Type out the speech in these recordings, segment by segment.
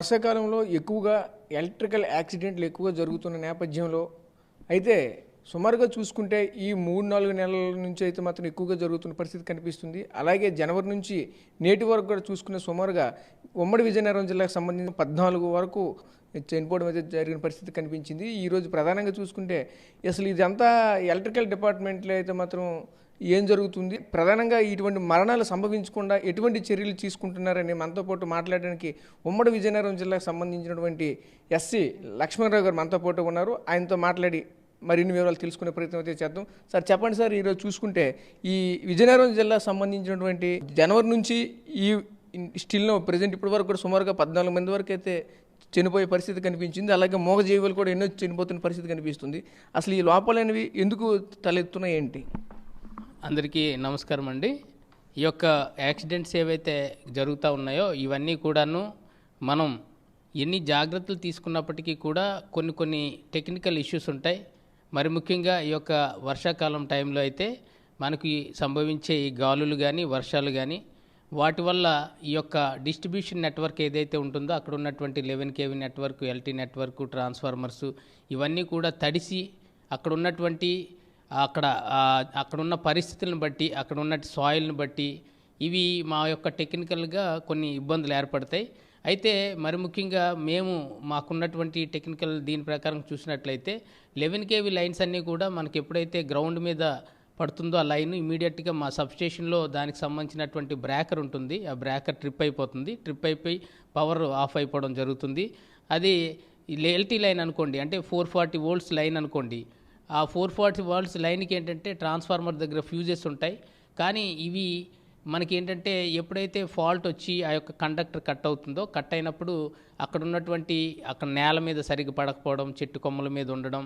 వర్షాకాలంలో ఎక్కువగా ఎలక్ట్రికల్ యాక్సిడెంట్లు ఎక్కువగా జరుగుతున్న నేపథ్యంలో అయితే సుమారుగా చూసుకుంటే ఈ మూడు నాలుగు నెలల నుంచి అయితే మాత్రం ఎక్కువగా జరుగుతున్న పరిస్థితి కనిపిస్తుంది. అలాగే జనవరి నుంచి నేటి వరకు కూడా చూసుకునే సుమారుగా ఉమ్మడి విజయనగరం జిల్లాకు సంబంధించిన పద్నాలుగు వరకు చనిపోవడం అయితే జరిగిన పరిస్థితి కనిపించింది. ఈరోజు ప్రధానంగా చూసుకుంటే అసలు ఇదంతా ఎలక్ట్రికల్ డిపార్ట్మెంట్లో అయితే మాత్రం ఏం జరుగుతుంది? ప్రధానంగా ఇటువంటి మరణాలు సంభవించకుండా ఎటువంటి చర్యలు తీసుకుంటున్నారని మనతో పాటు మాట్లాడడానికి ఉమ్మడి విజయనగరం జిల్లాకు సంబంధించినటువంటి ఎస్సీ లక్ష్మణరావు గారు మనతో పాటు ఉన్నారు. ఆయనతో మాట్లాడి మరిన్ని వివరాలు తెలుసుకునే ప్రయత్నం అయితే చేద్దాం. సార్ చెప్పండి సార్ ఈరోజు చూసుకుంటే ఈ విజయనగరం జిల్లాకు సంబంధించినటువంటి జనవరి నుంచి ఈ స్టిల్లో ప్రజెంట్ ఇప్పటి వరకు కూడా సుమారుగా పద్నాలుగు మంది వరకు అయితే చనిపోయే పరిస్థితి కనిపించింది. అలాగే మూగజీవులు కూడా ఎన్నో చనిపోతున్న పరిస్థితి కనిపిస్తుంది. అసలు ఈ లోపాలనేవి ఎందుకు తలెత్తున్నాయి ఏంటి? అందరికీ నమస్కారం అండి. ఈ యొక్క యాక్సిడెంట్స్ ఏవైతే జరుగుతూ ఉన్నాయో ఇవన్నీ కూడాను మనం ఎన్ని జాగ్రత్తలు తీసుకున్నప్పటికీ కూడా కొన్ని కొన్ని టెక్నికల్ ఇష్యూస్ ఉంటాయి. మరి ముఖ్యంగా ఈ యొక్క వర్షాకాలం టైంలో అయితే మనకి సంభవించే ఈ గాలులు కానీ వర్షాలు కానీ వాటి వల్ల ఈ యొక్క డిస్ట్రిబ్యూషన్ నెట్వర్క్ ఏదైతే ఉంటుందో అక్కడ ఉన్నటువంటి eleven KV network LT network transformers ఇవన్నీ కూడా తడిసి అక్కడ ఉన్నటువంటి అక్కడ అక్కడ ఉన్న పరిస్థితులను బట్టి అక్కడ ఉన్న సాయిల్ని బట్టి ఇవి మా యొక్క టెక్నికల్గా కొన్ని ఇబ్బందులు ఏర్పడతాయి. అయితే మరి ముఖ్యంగా మేము మాకున్నటువంటి టెక్నికల్ దీని ప్రకారం చూసినట్లయితే లెవెన్ కేవీ లైన్స్ అన్నీ కూడా మనకి ఎప్పుడైతే గ్రౌండ్ మీద పడుతుందో ఆ లైన్ ఇమీడియట్గా మా సబ్స్టేషన్లో దానికి సంబంధించినటువంటి బ్రేకర్ ఉంటుంది. ఆ బ్రేకర్ ట్రిప్ అయిపోతుంది. ట్రిప్ అయిపోయి పవర్ ఆఫ్ అయిపోవడం జరుగుతుంది. అది ఎల్టీ లైన్ అనుకోండి అంటే ఫోర్ ఫార్టీ వోల్ట్స్ లైన్ అనుకోండి ఆ ఫోర్ ఫార్టీ వాల్ట్స్ లైన్కి ఏంటంటే ట్రాన్స్ఫార్మర్ దగ్గర ఫ్యూజెస్ ఉంటాయి. కానీ ఇవి మనకి ఏంటంటే ఎప్పుడైతే ఫాల్ట్ వచ్చి ఆ యొక్క కండక్టర్ కట్ అవుతుందో కట్ అయినప్పుడు అక్కడ ఉన్నటువంటి అక్కడ నేల మీద సరిగ్గా పడకపోవడం చెట్టు కొమ్మల మీద ఉండడం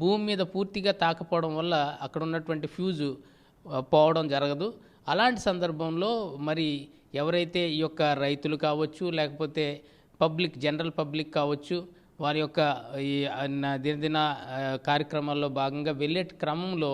భూమి మీద పూర్తిగా తాకపోవడం వల్ల అక్కడ ఉన్నటువంటి ఫ్యూజు పోవడం జరగదు. అలాంటి సందర్భంలో మరి ఎవరైతే ఈ యొక్క రైతులు కావచ్చు లేకపోతే పబ్లిక్ జనరల్ పబ్లిక్ కావచ్చు వారి యొక్క ఈ దినదిన కార్యక్రమాల్లో భాగంగా వెళ్ళే క్రమంలో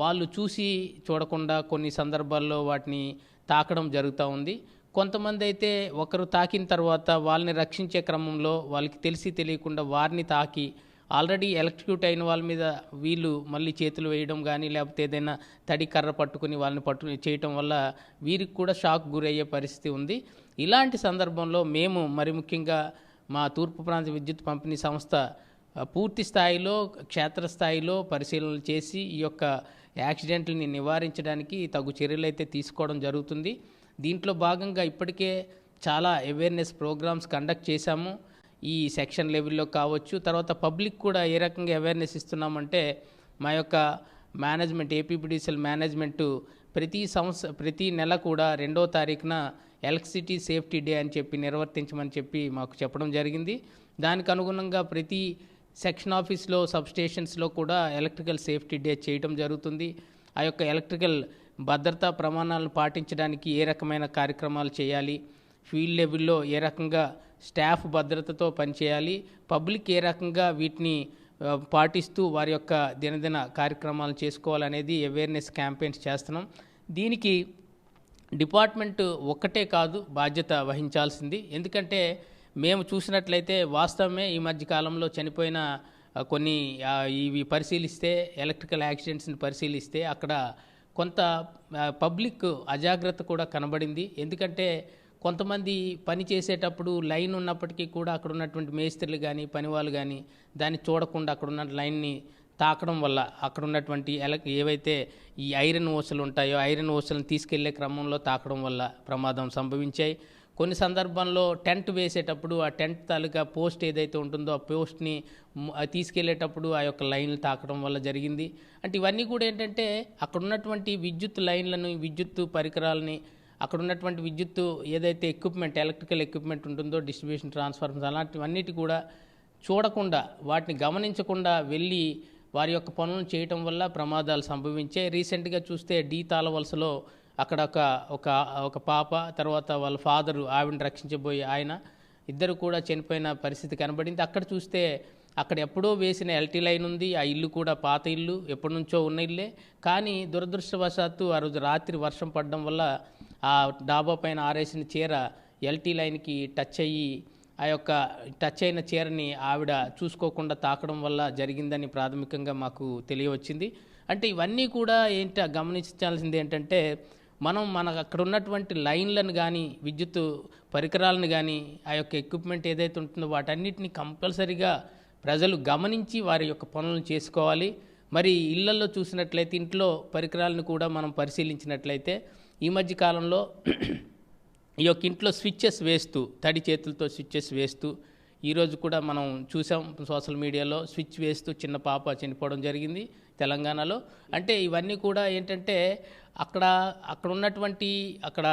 వాళ్ళు చూసి చూడకుండా కొన్ని సందర్భాల్లో వాటిని తాకడం జరుగుతూ ఉంది. కొంతమంది అయితే ఒకరు తాకిన తర్వాత వాళ్ళని రక్షించే క్రమంలో వాళ్ళకి తెలిసి తెలియకుండా వారిని తాకి ఆల్రెడీ ఎలక్ట్రిక్యూట్ అయిన వాళ్ళ మీద వీళ్ళు మళ్ళీ చేతులు వేయడం కానీ లేకపోతే ఏదైనా తడి కర్ర పట్టుకుని వాళ్ళని పట్టు చేయటం వల్ల వీరికి కూడా షాక్ గురయ్యే పరిస్థితి ఉంది. ఇలాంటి సందర్భంలో మేము మరి ముఖ్యంగా మా తూర్పు ప్రాంత విద్యుత్ పంపిణీ సంస్థ పూర్తి స్థాయిలో క్షేత్రస్థాయిలో పరిశీలనలు చేసి ఈ యొక్క యాక్సిడెంట్లని నివారించడానికి తగు చర్యలు అయితే తీసుకోవడం జరుగుతుంది. దీంట్లో భాగంగా ఇప్పటికే చాలా అవేర్నెస్ ప్రోగ్రామ్స్ కండక్ట్ చేశాము. ఈ సెక్షన్ లెవెల్లో కావచ్చు తర్వాత పబ్లిక్ కూడా ఏ రకంగా అవేర్నెస్ ఇస్తున్నామంటే మా యొక్క మేనేజ్మెంట్ ఏపీపీడీసీఎల్ మేనేజ్మెంటు ప్రతి సంవత్సరం ప్రతి నెల కూడా రెండో తారీఖున ఎలక్ట్రిసిటీ సేఫ్టీ డే అని చెప్పి నిర్వర్తించమని చెప్పి మాకు చెప్పడం జరిగింది. దానికి అనుగుణంగా ప్రతి సెక్షన్ ఆఫీస్లో సబ్స్టేషన్స్లో కూడా ఎలక్ట్రికల్ సేఫ్టీ డే చేయటం జరుగుతుంది. ఆ యొక్క ఎలక్ట్రికల్ భద్రతా ప్రమాణాలను పాటించడానికి ఏ రకమైన కార్యక్రమాలు చేయాలి ఫీల్డ్ లెవెల్లో ఏ రకంగా స్టాఫ్ భద్రతతో పనిచేయాలి పబ్లిక్ ఏ రకంగా వీటిని పాటిస్తూ వారి యొక్క దినదిన కార్యక్రమాలు చేసుకోవాలనేది అవేర్నెస్ క్యాంపెయిన్స్ చేస్తున్నాం. దీనికి డిపార్ట్మెంట్ ఒక్కటే కాదు బాధ్యత వహించాల్సింది. ఎందుకంటే మేము చూసినట్లయితే వాస్తవమే ఈ మధ్యకాలంలో చనిపోయిన కొన్ని ఇవి పరిశీలిస్తే ఎలక్ట్రికల్ యాక్సిడెంట్స్ని పరిశీలిస్తే అక్కడ కొంత పబ్లిక్ అజాగ్రత్త కూడా కనబడింది. ఎందుకంటే కొంతమంది పని చేసేటప్పుడు లైన్ ఉన్నప్పటికీ కూడా అక్కడ ఉన్నటువంటి మేస్త్రులు కానీ పనివాళ్ళు కానీ దాన్ని చూడకుండా అక్కడ ఉన్న లైన్ని తాకడం వల్ల అక్కడ ఉన్నటువంటి ఎల ఏవైతే ఈ ఐరన్ ఓసలు ఉంటాయో ఐరన్ ఓసలను తీసుకెళ్ళే క్రమంలో తాకడం వల్ల ప్రమాదం సంభవించాయి. కొన్ని సందర్భంలో టెంట్ వేసేటప్పుడు ఆ టెంట్ తాలూకా పోస్ట్ ఏదైతే ఉంటుందో ఆ పోస్ట్ని ఆ తీసుకెళ్ళేటప్పుడు ఆ యొక్క లైన్లు తాకడం వల్ల జరిగింది. అంటే ఇవన్నీ కూడా ఏంటంటే అక్కడ ఉన్నటువంటి విద్యుత్ లైన్లను విద్యుత్ పరికరాలని అక్కడ ఉన్నటువంటి విద్యుత్ ఏదైతే ఎక్విప్మెంట్ ఎలక్ట్రికల్ ఎక్విప్మెంట్ ఉంటుందో డిస్ట్రిబ్యూషన్ ట్రాన్స్ఫార్మర్స్ అలాంటివన్నిటి కూడా చూడకుండా వాటిని గమనించకుండా వెళ్ళి వారి యొక్క పనులను చేయటం వల్ల ప్రమాదాలు సంభవించాయి రీసెంట్గా చూస్తే డీ తాళవలసలో అక్కడ ఒక ఒక ఒక పాప తర్వాత వాళ్ళ ఫాదరు ఆవిడని రక్షించబోయే ఆయన ఇద్దరు కూడా చనిపోయిన పరిస్థితి కనబడింది. అక్కడ చూస్తే అక్కడ ఎప్పుడో వేసిన ఎల్టీ లైన్ ఉంది. ఆ ఇల్లు కూడా పాత ఇల్లు ఎప్పటి నుంచో ఉన్న ఇల్లే. కానీ దురదృష్టవశాత్తు ఆ రోజు రాత్రి వర్షం పడడం వల్ల ఆ డాబా పైన ఆరేసిన చీర ఎల్టీ లైన్కి టచ్ అయ్యి ఆ యొక్క టచ్ అయిన చీరని ఆవిడ చూసుకోకుండా తాకడం వల్ల జరిగిందని ప్రాథమికంగా మాకు తెలియవచ్చింది. అంటే ఇవన్నీ కూడా ఏంటి గమనించాల్సింది ఏంటంటే మనం మన అక్కడ ఉన్నటువంటి లైన్లను కానీ విద్యుత్ పరికరాలను కానీ ఆ యొక్క ఎక్విప్మెంట్ ఏదైతే ఉంటుందో వాటన్నిటిని కంపల్సరీగా ప్రజలు గమనించి వారి యొక్క పనులను చేసుకోవాలి. మరి ఇళ్ళలో చూసినట్లయితే ఇంట్లో పరికరాలను కూడా మనం పరిశీలించినట్లయితే ఈ మధ్య కాలంలో ఈ యొక్క ఇంట్లో స్విచ్చెస్ వేస్తూ తడి చేతులతో స్విచ్చెస్ వేస్తూ ఈరోజు కూడా మనం చూసాం సోషల్ మీడియాలో స్విచ్ వేస్తూ చిన్న పాప చనిపోవడం జరిగింది తెలంగాణలో. అంటే ఇవన్నీ కూడా ఏంటంటే అక్కడ అక్కడ ఉన్నటువంటి అక్కడ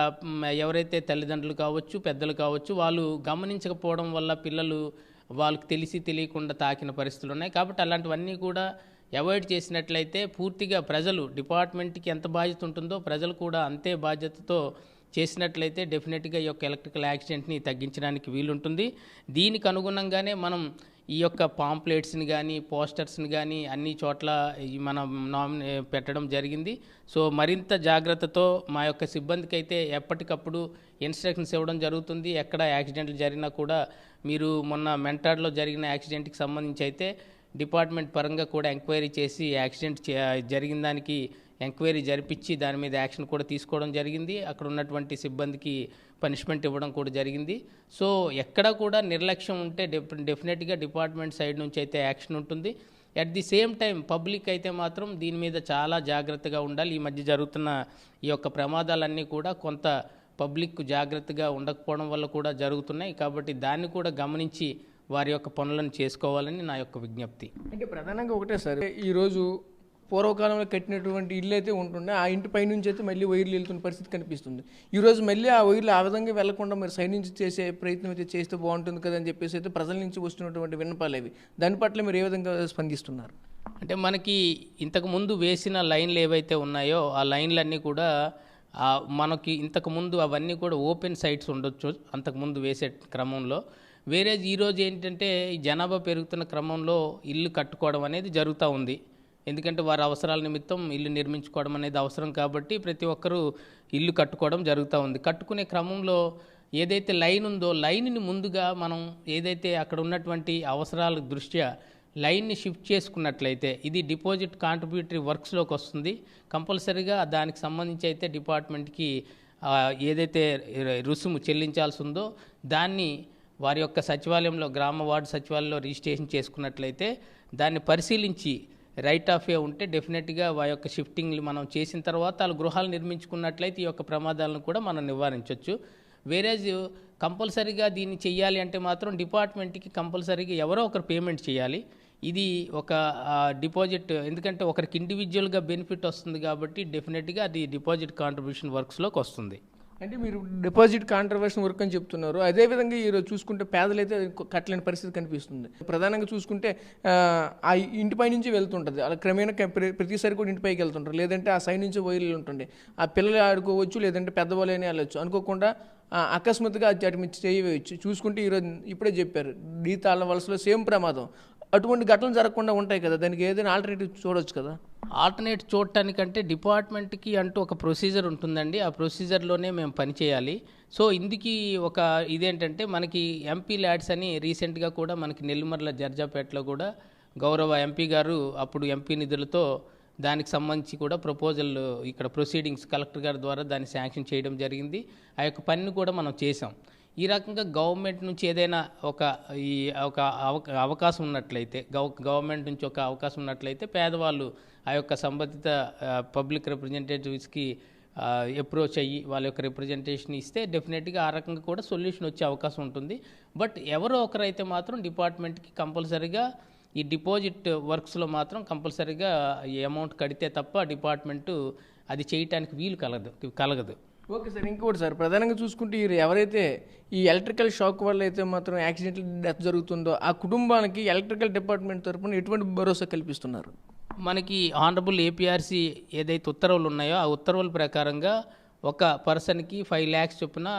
ఎవరైతే తల్లిదండ్రులు కావచ్చు పెద్దలు కావచ్చు వాళ్ళు గమనించకపోవడం వల్ల పిల్లలు వాళ్ళకి తెలిసి తెలియకుండా తాకిన పరిస్థితులు ఉన్నాయి. కాబట్టి అలాంటివన్నీ కూడా అవాయిడ్ చేసినట్లయితే పూర్తిగా ప్రజలు డిపార్ట్మెంట్కి ఎంత బాధ్యత ఉంటుందో ప్రజలు కూడా అంతే బాధ్యతతో చేసినట్లయితే డెఫినెట్గా ఈ యొక్క ఎలక్ట్రికల్ యాక్సిడెంట్ని తగ్గించడానికి వీలుంటుంది. దీనికి అనుగుణంగానే మనం ఈ యొక్క పాంప్లెట్స్ని కానీ పోస్టర్స్ని కానీ అన్ని చోట్ల మనం నామినే పెట్టడం జరిగింది. సో మరింత జాగ్రత్తతో మా యొక్క సిబ్బందికి అయితే ఎప్పటికప్పుడు ఇన్స్ట్రక్షన్స్ ఇవ్వడం జరుగుతుంది. ఎక్కడ యాక్సిడెంట్లు జరిగినా కూడా మీరు మొన్న మెంటాడ్లో జరిగిన యాక్సిడెంట్కి సంబంధించి అయితే డిపార్ట్మెంట్ పరంగా కూడా ఎంక్వైరీ చేసి యాక్సిడెంట్ జరిగిన దానికి ఎంక్వైరీ జరిపించి దాని మీద యాక్షన్ కూడా తీసుకోవడం జరిగింది. అక్కడ ఉన్నటువంటి సిబ్బందికి పనిష్మెంట్ ఇవ్వడం కూడా జరిగింది. సో ఎక్కడ కూడా నిర్లక్ష్యం ఉంటే డెఫినెట్గా డిపార్ట్మెంట్ సైడ్ నుంచి అయితే యాక్షన్ ఉంటుంది. At the same time public అయితే మాత్రం దీని మీద చాలా జాగ్రత్తగా ఉండాలి. ఈ మధ్య జరుగుతున్న ఈ యొక్క ప్రమాదాలన్నీ కూడా కొంత పబ్లిక్ జాగ్రత్తగా ఉండకపోవడం వల్ల కూడా జరుగుతున్నాయి. కాబట్టి దాన్ని కూడా గమనించి వారి యొక్క పనులను చేసుకోవాలని నా యొక్క విజ్ఞప్తి. అంటే ప్రధానంగా ఒకటే సార్ ఈరోజు పూర్వకాలంలో కట్టినటువంటి ఇల్లు అయితే ఉంటుండే ఆ ఇంటి పై నుంచి అయితే మళ్ళీ వైర్లు వెళ్తున్న పరిస్థితి కనిపిస్తుంది. ఈరోజు మళ్ళీ ఆ వైర్లు ఆ విధంగా వెళ్ళకుండా మరి సైడ్ నుంచి చేసే ప్రయత్నం అయితే చేస్తే బాగుంటుంది కదా అని చెప్పేసి అయితే ప్రజల నుంచి వస్తున్నటువంటి విన్నపాలు అవి. దాని పట్ల మీరు ఏ విధంగా స్పందిస్తున్నారు? అంటే మనకి ఇంతకు ముందు వేసిన లైన్లు ఏవైతే ఉన్నాయో ఆ లైన్లన్నీ కూడా మనకి ఇంతకు ముందు అవన్నీ కూడా ఓపెన్ సైట్స్ ఉండొచ్చు అంతకుముందు వేసే క్రమంలో. వేరే ఈరోజు ఏంటంటే జనాభా పెరుగుతున్న క్రమంలో ఇల్లు కట్టుకోవడం అనేది జరుగుతూ ఉంది. ఎందుకంటే వారి అవసరాల నిమిత్తం ఇల్లు నిర్మించుకోవడం అనేది అవసరం కాబట్టి ప్రతి ఒక్కరూ ఇల్లు కట్టుకోవడం జరుగుతూ ఉంది. కట్టుకునే క్రమంలో ఏదైతే లైన్ ఉందో లైన్ని ముందుగా మనం ఏదైతే అక్కడ ఉన్నటువంటి అవసరాల దృష్ట్యా లైన్ని షిఫ్ట్ చేసుకున్నట్లయితే ఇది డిపాజిట్ కాంట్రిబ్యూటరీ వర్క్స్లోకి వస్తుంది. కంపల్సరీగా దానికి సంబంధించి అయితే డిపార్ట్మెంట్కి ఏదైతే రుసుము చెల్లించాల్సి ఉందో దాన్ని వారి యొక్క సచివాలయంలో గ్రామ వార్డు సచివాలయంలో రిజిస్ట్రేషన్ చేసుకున్నట్లయితే దాన్ని పరిశీలించి రైట్ ఆఫ్ వే ఉంటే డెఫినెట్గా వా యొక్క షిఫ్టింగ్లు మనం చేసిన తర్వాత వాళ్ళు గృహాలు నిర్మించుకున్నట్లయితే ఈ యొక్క ప్రమాదాలను కూడా మనం నివారించవచ్చు వేరేజ్ కంపల్సరీగా దీన్ని చేయాలి అంటే మాత్రం డిపార్ట్మెంట్కి కంపల్సరీగా ఎవరో ఒకరు పేమెంట్ చేయాలి. ఇది ఒక డిపాజిట్ ఎందుకంటే ఒకరికి ఇండివిజువల్గా బెనిఫిట్ వస్తుంది కాబట్టి డెఫినెట్గా అది డిపాజిట్ కాంట్రిబ్యూషన్ వర్క్స్లోకి వస్తుంది. అంటే మీరు డిపాజిట్ కాంట్రవర్షన్ వర్క్ అని చెప్తున్నారు. అదేవిధంగా ఈరోజు చూసుకుంటే పేదలైతే కట్టలేని పరిస్థితి కనిపిస్తుంది. ప్రధానంగా చూసుకుంటే ఆ, ఇంటిపై నుంచి వెళ్తుంటుంది. అలా క్రమేణా ప్రతిసారి కూడా ఇంటిపైకి వెళ్తుంటారు. లేదంటే ఆ సైడ్ నుంచి వైర్లు ఉంటుండే. ఆ పిల్లలు ఆడుకోవచ్చు లేదంటే పెద్దవాళ్ళని వెళ్ళొచ్చు. అనుకోకుండా అకస్మాత్తుగా అది అటు మించి చేయవచ్చు. చూసుకుంటే ఈరోజు ఇప్పుడే చెప్పారు. డీ తాళ్ళ వలసలో సేమ్ ప్రమాదం. అటువంటి ఘటనలు జరగకుండా ఉంటాయి కదా. దానికి ఏదైనా ఆల్టర్నేటివ్ చూడొచ్చు కదా. ఆల్టర్నేట్ చూడటానికంటే డిపార్ట్మెంట్కి అంటూ ఒక ప్రొసీజర్ ఉంటుందండి. ఆ ప్రొసీజర్లోనే మేము పనిచేయాలి సో ఇందుకి ఒక ఇదేంటంటే మనకి ఎంపీ ల్యాడ్స్ అని రీసెంట్గా కూడా మనకి నెల్లిమర్ల జర్జాపేటలో కూడా గౌరవ ఎంపీ గారు అప్పుడు ఎంపీ నిధులతో దానికి సంబంధించి కూడా ప్రపోజల్ ఇక్కడ ప్రొసీడింగ్స్ కలెక్టర్ గారి ద్వారా దాన్ని శాంక్షన్ చేయడం జరిగింది. ఆ యొక్క పనిని కూడా మనం చేసాం ఈ రకంగా గవర్నమెంట్ నుంచి ఏదైనా ఒక ఈ ఒక అవకాశం ఉన్నట్లయితే గవ గవర్నమెంట్ నుంచి ఒక అవకాశం ఉన్నట్లయితే పేదవాళ్ళు ఆ యొక్క సంబంధిత పబ్లిక్ రిప్రజెంటేటివ్స్కి అప్రోచ్ అయ్యి వాళ్ళ యొక్క రిప్రజెంటేషన్ ఇస్తే డెఫినెట్గా ఆ రకంగా కూడా సొల్యూషన్ వచ్చే అవకాశం ఉంటుంది. బట్ ఎవరో ఒకరైతే మాత్రం డిపార్ట్మెంట్కి కంపల్సరీగా ఈ డిపాజిట్ వర్క్స్లో మాత్రం కంపల్సరీగా ఈ అమౌంట్ కడితే తప్ప డిపార్ట్మెంటు అది చేయటానికి వీలు కలగదు కలగదు. ఓకే సార్ ఇంకోటి సార్ ప్రధానంగా చూసుకుంటే ఎవరైతే ఈ ఎలక్ట్రికల్ షాక్ వల్ల అయితే మాత్రం యాక్సిడెంటల్ డెత్ జరుగుతుందో ఆ కుటుంబానికి ఎలక్ట్రికల్ డిపార్ట్మెంట్ తరపున ఎటువంటి భరోసా కల్పిస్తున్నారు? మనకి ఆనరబుల్ ఏపీఆర్సీ ఏదైతే ఉత్తర్వులు ఉన్నాయో ఆ ఉత్తర్వుల ప్రకారంగా ఒక పర్సన్కి ఫైవ్ ల్యాక్స్ చొప్పున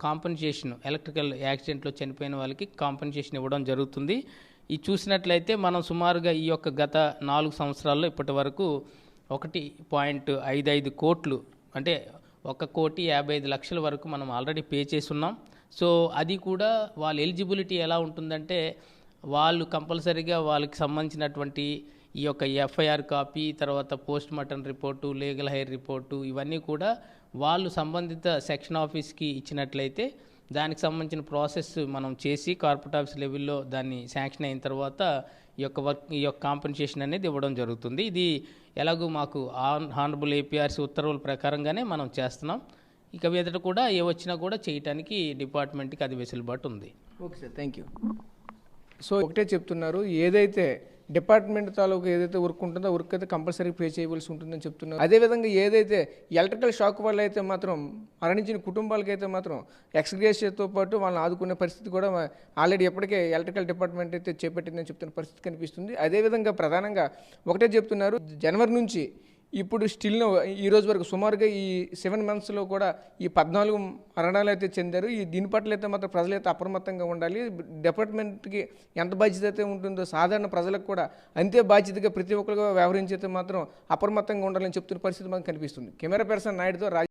కాంపెన్సేషన్ ఎలక్ట్రికల్ యాక్సిడెంట్లో చనిపోయిన వాళ్ళకి కాంపెన్సేషన్ ఇవ్వడం జరుగుతుంది. ఇది చూసినట్లయితే మనం సుమారుగా ఈ యొక్క గత నాలుగు సంవత్సరాల్లో ఇప్పటి వరకు ఒకటి పాయింట్ ఐదు ఐదు కోట్లు అంటే ఒక కోటి యాభై ఐదు లక్షల వరకు మనం ఆల్రెడీ పే చేసి ఉన్నాం సో అది కూడా వాళ్ళ ఎలిజిబిలిటీ ఎలా ఉంటుందంటే వాళ్ళు కంపల్సరీగా వాళ్ళకి సంబంధించినటువంటి ఈ యొక్క ఎఫ్ఐఆర్ కాపీ తర్వాత post mortem report legal heir report ఇవన్నీ కూడా వాళ్ళు సంబంధిత సెక్షన్ ఆఫీస్కి ఇచ్చినట్లయితే దానికి సంబంధించిన ప్రాసెస్ మనం చేసి కార్పొరేట్ ఆఫీస్ లెవెల్లో దాన్ని శాంక్షన్ అయిన తర్వాత ఈ యొక్క వర్క్ ఈ యొక్క కాంపెన్సేషన్ అనేది ఇవ్వడం జరుగుతుంది. ఇది ఎలాగో మాకు ఆన్ హానరబుల్ ఏపీఆర్సీ ఉత్తర్వుల ప్రకారంగానే మనం చేస్తున్నాం. ఇక మీదట కూడా ఏ వచ్చినా కూడా చేయటానికి డిపార్ట్మెంట్కి అది వెసులుబాటు ఉంది. Okay sir thank you so ఒకటే చెప్తున్నారు. ఏదైతే డిపార్ట్మెంట్ తాలూకు ఏదైతే వర్క్ ఉంటుందో వర్క్ అయితే కంపల్సరీ పే చేయవలసి ఉంటుందని చెప్తున్నారు. అదేవిధంగా ఏదైతే ఎలక్ట్రికల్ షాక్ వల్ల అయితే మాత్రం మరణించిన కుటుంబాలకైతే మాత్రం ఎక్స్గ్రేషియాతో పాటు వాళ్ళని ఆదుకునే పరిస్థితి కూడా ఆల్రెడీ ఎప్పటికే ఎలక్ట్రికల్ డిపార్ట్మెంట్ అయితే చేపట్టిందని చెప్తున్న పరిస్థితి కనిపిస్తుంది. అదేవిధంగా ప్రధానంగా ఒకటే చెప్తున్నారు జనవరి నుంచి ఇప్పుడు స్టిల్ ఈ రోజు వరకు సుమారుగా ఈ సెవెన్ మంత్స్లో కూడా ఈ పద్నాలుగు మరణాలు అయితే చెందారు. ఈ దీని పట్ల అయితే మాత్రం ప్రజలైతే అప్రమత్తంగా ఉండాలి. డిపార్ట్మెంట్కి ఎంత బాధ్యత అయితే ఉంటుందో సాధారణ ప్రజలకు కూడా అంతే బాధ్యతగా ప్రతి ఒక్కరుగా వ్యవహరించైతే మాత్రం అప్రమత్తంగా ఉండాలని చెప్తున్న పరిస్థితి మనకు కనిపిస్తుంది. కెమెరా పర్సన్ నాయుడుతో